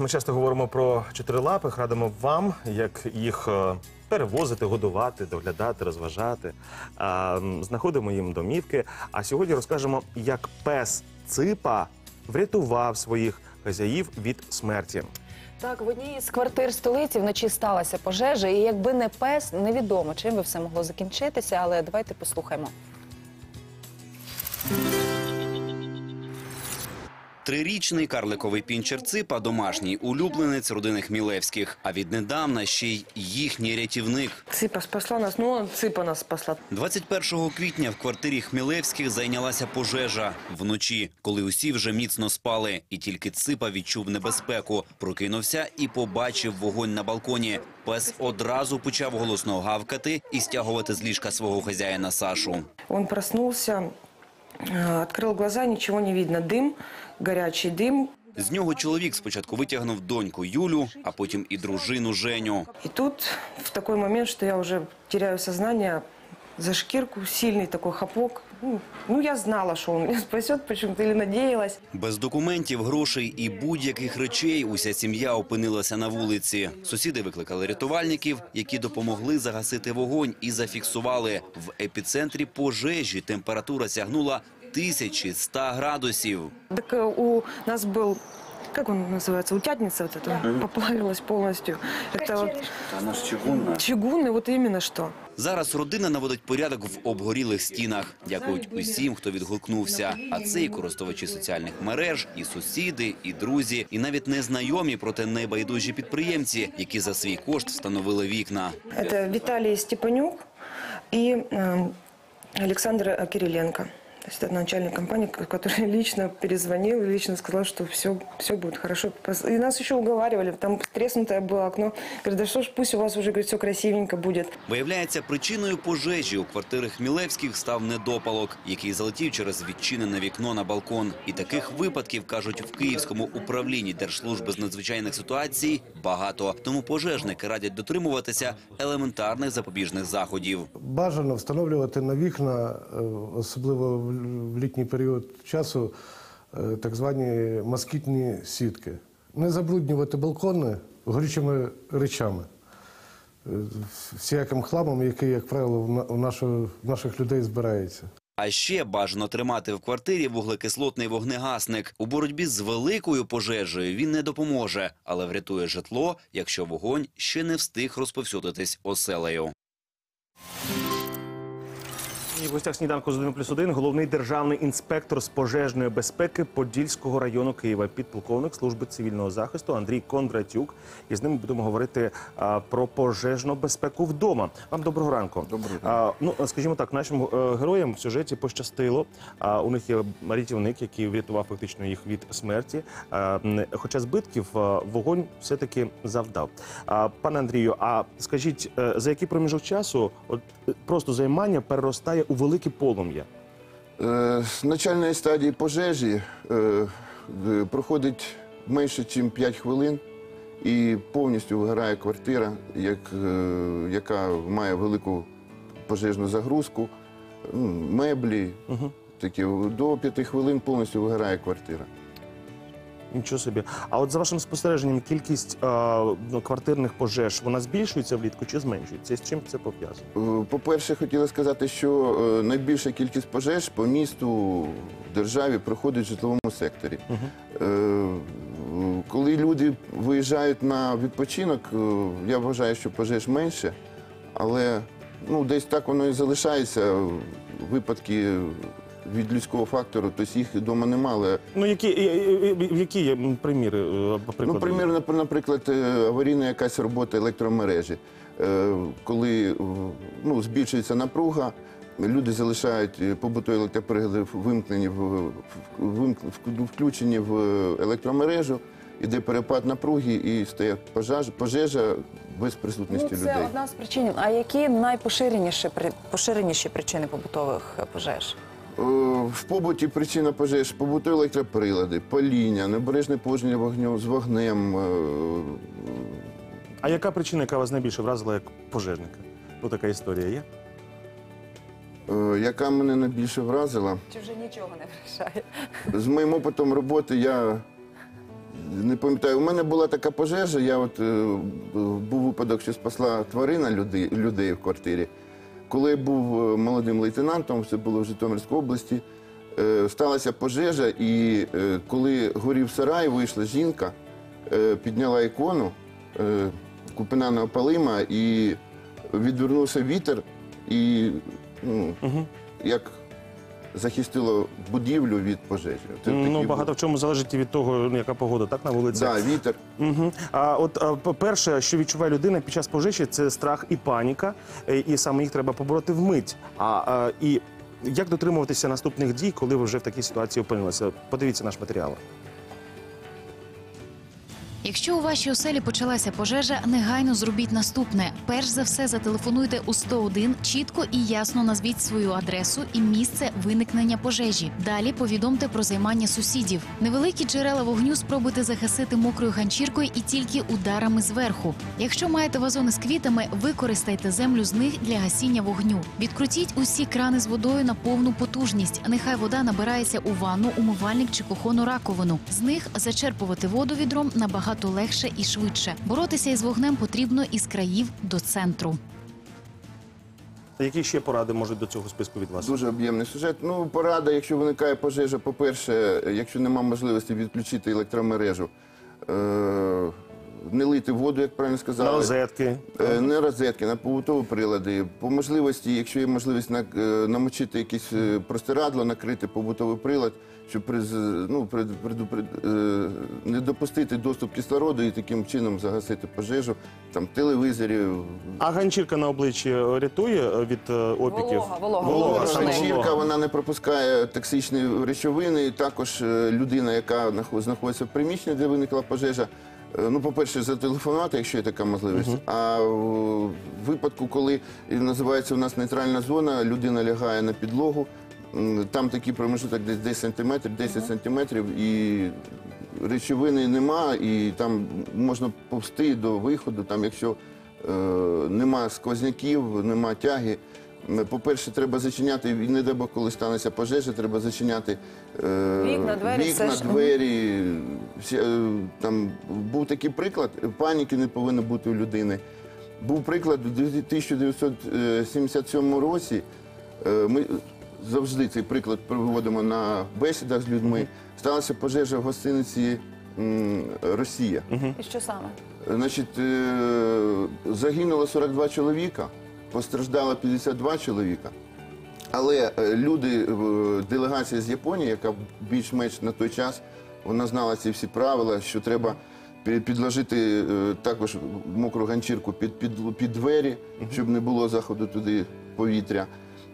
Ми часто говоримо про чотирилапих, радимо вам, як їх е, перевозити, годувати, доглядати, розважати. Знаходимо їм домівки. А сьогодні розкажемо, як пес Ципа врятував своїх хазяїв від смерті. Так, в одній з квартир столиці вночі сталася пожежа, і якби не пес, невідомо чим би все могло закінчитися, але давайте послухаємо. Трирічний карликовий пінчер Ципа – домашній улюбленець родини Хмілевських, а віднедавна ще й їхній рятівник. Ципа спасла нас, ну Ципа нас спасла. 21 квітня в квартирі Хмілевських зайнялася пожежа. Вночі, коли усі вже міцно спали, і тільки Ципа відчув небезпеку, прокинувся і побачив вогонь на балконі. Пес одразу почав голосно гавкати і стягувати з ліжка свого хазяїна Сашу. Он проснулся, э, открыл глаза, ничего не видно. Дым, горячий дым. З нього чоловік спочатку витягнув доньку Юлю, а потім і дружину Женю. И тут в такой момент, что я уже теряю сознание, за шкирку сильный такой хапок. Ну, ну, я знала, что он меня спасет почему-то или надеялась. Без документів, грошей і будь-яких речей уся сім'я опинилася на вулиці. Сусіди викликали рятувальників, які допомогли загасити вогонь і зафіксували. В епіцентрі пожежі температура сягнула 1100 градусів. Так э, у нас был, как он называется, утятница вот эта, поплавилась полностью. Это вот Она ж чугунная. чугунный, вот именно что. Зараз родина наводить порядок в обгорілих стінах. Дякують усім, хто відгукнувся. А це і користувачі соціальних мереж, і сусіди, і друзі, і навіть незнайомі, проте небайдужі підприємці, які за свій кошт встановили вікна. Это Виталий Степанюк и э, Александр э, Кириленко. То есть это начальник компании, к- который лично перезвонил и лично сказал, что все, все будет хорошо. Пос- И нас еще уговаривали, там треснутое было окно. Говорит, да что ж, пусть у вас уже говорит, все красивенько будет. Виявляється, причиною пожежі у квартири Хмілевських став недопалок, який залетів через відчинене вікно на балкон. І таких випадків кажуть в Київському управлінні Держслужби з надзвичайних ситуацій багато. Тому пожежники радять дотримуватися елементарних запобіжних заходів. Бажано встановлювати на вікна, е, особливо в літній період часу, е, так звані москітні сітки. Не забруднювати балкони горючими речами, е, всяким хламом, який, як правило, в наших людей збирається. А ще бажано тримати в квартирі вуглекислотний вогнегасник. У боротьбі з великою пожежею він не допоможе, але врятує житло, якщо вогонь ще не встиг розповсюдитись оселею. І в гостях сніданку з 1 плюс 1 головний державний інспектор з пожежної безпеки Подільського району Києва, підполковник служби цивільного захисту Андрій Кондратюк. І з ним будемо говорити а, про пожежну безпеку вдома. Вам доброго ранку. Доброго А, ну, скажімо так, нашим е, героям в сюжеті пощастило. А, у них є рятівник, який врятував фактично їх від смерті. А, хоча збитків а, вогонь все-таки завдав. А, пане Андрію, а скажіть, е, за який проміжок часу от, е, просто займання переростає у велике полум'я? Е, З начальної стадії пожежі е, проходить менше, ніж 5 хвилин, і повністю вигорає квартира, як, е, яка має велику пожежну загрузку, меблі. Такі. До 5 хвилин повністю вигорає квартира. Нічого собі. А от за вашим спостереженням, кількість е, ну, квартирних пожеж вона збільшується влітку чи зменшується? З чим це пов'язано? Е, По-перше, хотіла сказати, що е, найбільша кількість пожеж по місту в державі проходить в житловому секторі. Е, Коли люди виїжджають на відпочинок, е, я вважаю, що пожеж менше, але ну, десь так воно і залишається. Випадки від людського фактору, тобто їх вдома немає. Але Ну які, які є приміри? е, або Ну, примірно, наприклад, е, аварійна якась робота електромережі. Е, Коли е, ну, збільшується напруга, люди залишають е, побутові електроприлади вимкнені в, в- включені в електромережу, іде перепад напруги і стає пожежа, пожежа без присутності Ну, це людей. одна з причин. А які найпоширеніші при- поширеніші причини побутових е, пожеж? Е, В побуті причина пожеж побутові електроприлади, паління, небережне положення вогню з вогнем. е, А яка причина, яка вас найбільше вразила як пожежника? Ну така історія є. е, Яка мене найбільше вразила? Чи вже нічого не вражає? З моїм опитом роботи я не пам'ятаю. У мене була така пожежа. Я от е, був випадок, що спасла тварина людей в квартирі. Коли я був е, молодим лейтенантом, це було в Житомирській області. е, Сталася пожежа, і е, коли горів сарай, вийшла жінка, підняла ікону Купина Палима і відвернувся вітер, і ну, як захистило будівлю від пожежі. Це Ну, багато в чому залежить і від того, ну, яка погода, так, на вулиці? Да, вітер. Угу. А от а, перше, що відчуває людина під час пожежі, це страх і паніка, е, і саме їх треба побороти вмить. А, а і як дотримуватися наступних дій, коли ви вже в такій ситуації опинилися? Подивіться наш матеріал. Якщо у вашій оселі почалася пожежа, негайно зробіть наступне. Перш за все, зателефонуйте у 101, чітко і ясно назвіть свою адресу і місце виникнення пожежі. Далі повідомте про займання сусідів. Невеликі джерела вогню спробуйте загасити мокрою ганчіркою і тільки ударами зверху. Якщо маєте вазони з квітами, використайте землю з них для гасіння вогню. Відкрутіть усі крани з водою на повну потужність. Нехай вода набирається у ванну, умивальник чи кухонну раковину. З них зачерпувати воду відром набагато легше і швидше. Боротися із вогнем потрібно із країв до центру. Які ще поради можуть до цього списку від вас? Дуже об'ємний сюжет. Ну, порада, якщо виникає пожежа, по-перше, якщо немає можливості відключити електромережу, е- не лити воду, як правильно сказали. На розетки. Е, Не розетки, на побутові прилади. По можливості, якщо є можливість на- е, намочити якесь е, простирадло, накрити побутовий прилад, щоб приз, ну, е, не допустити доступ кислороду і таким чином загасити пожежу, там телевізорів. А ганчірка на обличчі рятує е, від е, опіків? Волога, волога. волога, Волога, Ганчірка, вона не пропускає токсичні речовини. І також е, людина, яка нахо- знаходиться в приміщенні, де виникла пожежа. Е, Ну, по-перше, зателефонувати, якщо є така можливість. А в випадку, коли називається у нас нейтральна зона, людина лягає на підлогу. Там такий промежуток десь 10 сантиметрів, 10 сантиметрів, і речовини нема, і там можна повсти до виходу. Там, якщо е, нема сквозняків, нема тяги. По-перше, треба зачиняти, і не дай Бог, коли станеться пожежа, треба зачиняти е, Вікна, двері, вікна, двері. Всі, е, там був такий приклад, паніки не повинно бути у людини. Був приклад у 1977 році. е, Ми завжди цей приклад приводимо на бесідах з людьми. Сталася пожежа в гостиниці м, Росія. І що саме? Значить, е, загинуло 42 чоловіка, постраждало 52 чоловіка. Але е, люди, е, делегація з Японії, яка більш-менш на той час, вона знала ці всі правила, що треба підложити е, також мокру ганчірку під, під, під двері, щоб не було заходу туди повітря.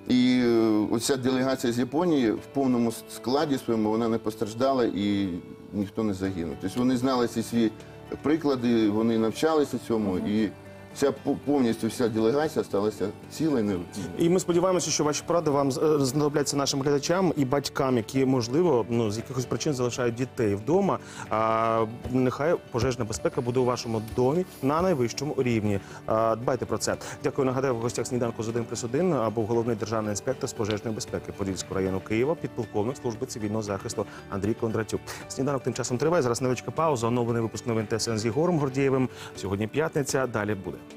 І е, оця делегація з Японії в повному складі своєму вона не постраждала і ніхто не загинув. Тобто вони знали ці свої приклади, вони навчалися цьому, і ця по- повністю вся делегація сталася ціла і І ми сподіваємося, що ваші поради вам е, знадобляться нашим глядачам і батькам, які можливо ну з якихось причин залишають дітей вдома. А нехай пожежна безпека буде у вашому домі на найвищому рівні. А, дбайте про це. Дякую. Нагадаю, в гостях сніданку з 1 плюс 1 був головний державний інспектор з пожежної безпеки Подільського району Києва, підполковник служби цивільного захисту Андрій Кондратюк. Сніданок тим часом триває. Зараз невеличка пауза. Оновлений випуск новин ТСН з Єгором Гордієвим. Сьогодні п'ятниця. Далі буде.